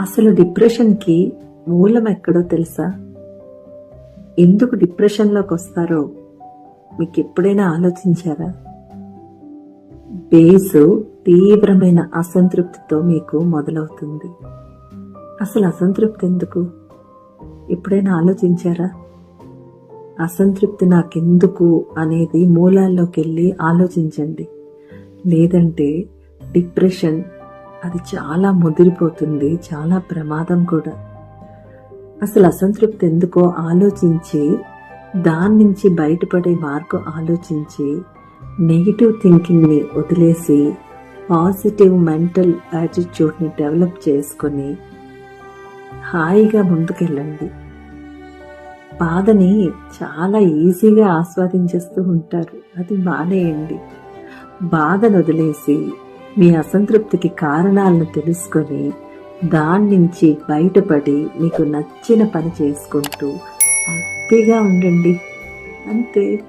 అసలు డిప్రెషన్కి మూలం ఎక్కడో తెలుసా? ఎందుకు డిప్రెషన్లోకి వస్తారో మీకు ఎప్పుడైనా ఆలోచించారా? బేసు తీవ్రమైన అసంతృప్తితో మీకు మొదలవుతుంది. అసలు అసంతృప్తి ఎందుకు? ఎప్పుడైనా ఆలోచించారా? అసంతృప్తి నాకెందుకు అనేది మూలాల్లోకి వెళ్ళి ఆలోచించండి. లేదంటే డిప్రెషన్ అది చాలా ముదిరిపోతుంది చాలా ప్రమాదం కూడా. అసలు అసంతృప్తి ఎందుకో ఆలోచించి దాని నుంచి బయటపడే మార్గం ఆలోచించి నెగిటివ్ థింకింగ్ని వదిలేసి పాజిటివ్ మెంటల్ యాటిట్యూడ్ని డెవలప్ చేసుకొని హాయిగా ముందుకెళ్ళండి. బాధని చాలా ఈజీగా ఆస్వాదించేస్తూ ఉంటారు. అది మానేయండి. బాధను వదిలేసి మీ అసంతృప్తికి కారణాలను తెలుసుకొని దాని నుంచి బయటపడి మీకు నచ్చిన పని చేసుకుంటూ హ్యాపీగా ఉండండి. అంతే.